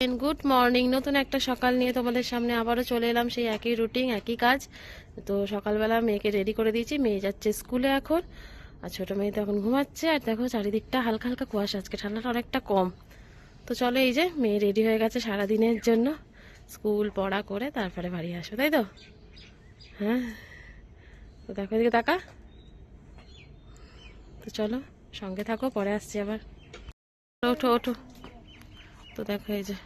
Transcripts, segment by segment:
Good morning নতুন একটা সকাল নিয়ে তোমাদের সামনে আবারও চলে এলাম সেই একই রুটিন একই কাজ। তো সকালবেলা মেয়েকে রেডি করে দিয়েছি। মেয়ে যাচ্ছে স্কুলে এখন। আর ছোটো মেয়ে তো এখন ঘুমাচ্ছে। আর দেখো চারিদিকটা হালকা হালকা কুয়াশা। আজকে ঠান্ডাটা অনেকটা কম। তো চলো এই যে, মেয়ে রেডি হয়ে গেছে সারাদিনের জন্য। স্কুল পড়া করে তারপরে বাড়ি আসো, তাই তো? হ্যাঁ। তো দেখো এদিকে তাকা। তো চলো, সঙ্গে থাকো, পরে আসছি আবার। ওঠো ওঠো। তো দেখো এই যে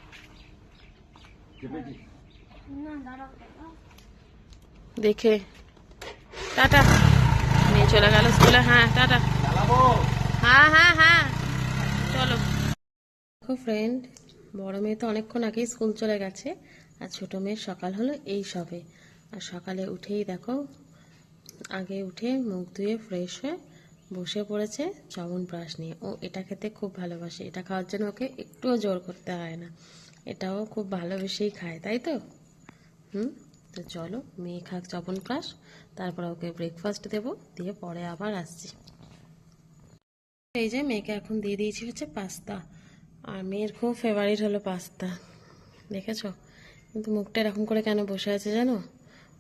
দেখে টাটা। নিয়ে চলে গেল স্কুলে। হ্যাঁ টাটা। হ্যাঁ হ্যাঁ হ্যাঁ। চলো। দেখো ফ্রেন্ড বড় মেয়ে তো অনেকক্ষণ আগেই স্কুল চলে গেছে আর ছোট মেয়ের সকাল হলো এই সবে। আর সকালে উঠেই দেখো, আগে উঠে মুখ ধুয়ে ফ্রেশ হয়ে বসে পড়েছে চমন ব্রাশ নিয়ে। ও এটা খেতে খুব ভালোবাসে। এটা খাওয়ার জন্য ওকে একটুও জোর করতে হয় না। এটাও খুব ভালোবেসেই খায়, তাই তো? হুম? তো চলো, মেয়ে খাক চবন ব্রাশ, তারপর ওকে ব্রেকফাস্ট দেবো, দিয়ে পরে আবার আসছি। এই যে মেয়েকে এখন দিয়ে দিয়েছি হচ্ছে পাস্তা। আর মেয়ের খুব ফেভারিট হলো পাস্তা। দেখেছ? কিন্তু মুখটা এরকম করে কেন বসে আছে জানো?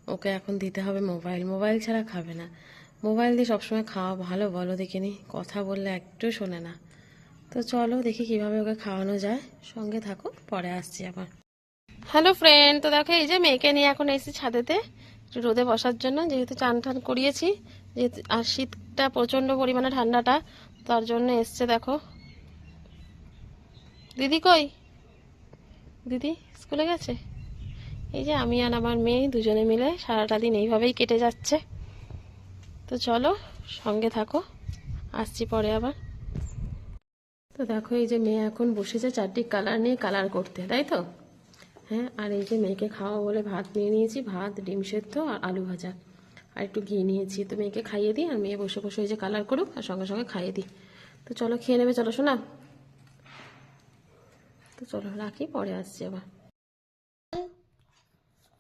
ওকে এখন দিতে হবে মোবাইল। মোবাইল ছাড়া খাবে না। মোবাইল দিয়ে সবসময় খাওয়া ভালো বলো দেখিনি, কথা বললে একটু শোনে না। তো চলো দেখি কীভাবে ওকে খাওয়ানো যায়, সঙ্গে থাকো, পরে আসছি আবার। হ্যালো ফ্রেন্ড তো দেখো এই যে মেয়েকে নিয়ে এখন এসেছি ছাদেতে, একটু রোদে বসার জন্য, যেহেতু চান টান করিয়েছি, যেহেতু আর শীতটা প্রচণ্ড পরিমাণে ঠান্ডাটা, তার জন্য এসছে দেখো। দিদি কই? দিদি, স্কুলে গেছে? এই যে আমি আর আমার মেয়ে দুজনে মিলে সারাটা দিন এইভাবেই কেটে যাচ্ছে। তো চলো সঙ্গে থাকো। আসছি পরে আবার। তো দেখো এই যে মেয়ে এখন বসেছে চারটি কালার নিয়ে কালার করতে তাই তো? হ্যাঁ আর এই যে মেয়েকে খাওয়া বলে ভাত নিয়ে নিয়েছি ভাত ডিম সেদ্ধ আর আলু ভাজা। আর একটু ঘি নিয়েছি তো মেয়েকে খাইয়ে দিই আর মেয়ে বসে বসে এই যে কালার করুক আর সঙ্গে সঙ্গে খাইয়ে দিই। তো চলো খেয়ে নেবে চলো শোনা তো চলো রাখি পরে আসছি আবার।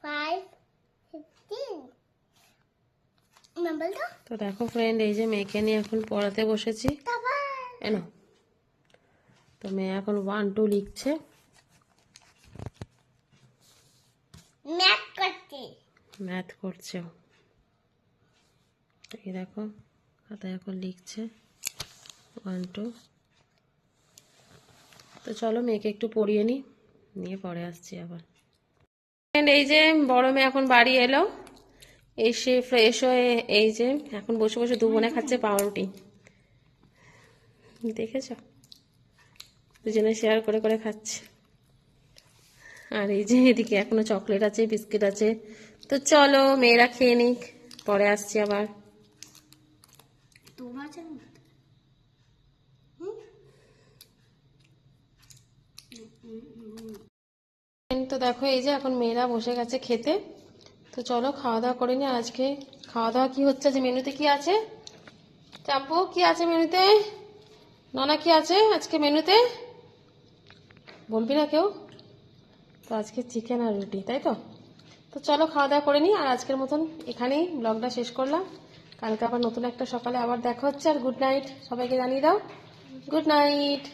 Five, তো দেখো ফ্রেন্ড এই যে মেয়েকে নিয়ে এখন পড়াতে বসেছি. এনো তো মেয়ে এখন ওয়ান টু লিখছে। Math করতে ম্যাথ করছে। এই দেখো খাতায় এখন লিখছে। ওয়ান টু তো চলো মেয়েকে একটু পড়িয়ে নিই নিয়ে পরে আসছি আবার। এই যে বড় মেয়ে এখন বাড়ি এলো। এসে ফ্রেশ হয়ে এই যে এখন বসে বসে দু বোনে খাচ্ছে পাউরুটি। দেখেছ? দুজনে শেয়ার করে করে খাচ্ছে। আর এই যে এদিকে এখনও চকলেট আছে বিস্কিট আছে। তো চলো মেয়েরা খেয়ে নিক পরে আসছি আবার। তো দেখো এই যে এখন মেয়েরা বসে গেছে খেতে। তো চলো খাওয়া দাওয়া করে নি আজকে। খাওয়া দাওয়া কি হচ্ছে যে মেনুতে কি আছে? চাম্পু, কি আছে মেনুতে? ননা, কি আছে আজকে মেনুতে? বলবি না কেউ? তো আজকে চিকেন আর রুটি, তাই তো? তো চলো খাওয়া দাওয়া করে নিই আর আজকের মতন এখানেই ব্লগটা শেষ করলাম। কালকে আবার নতুন একটা সকালে আবার দেখা হচ্ছে আর গুড নাইট সবাইকে জানিয়ে দাও। Good night.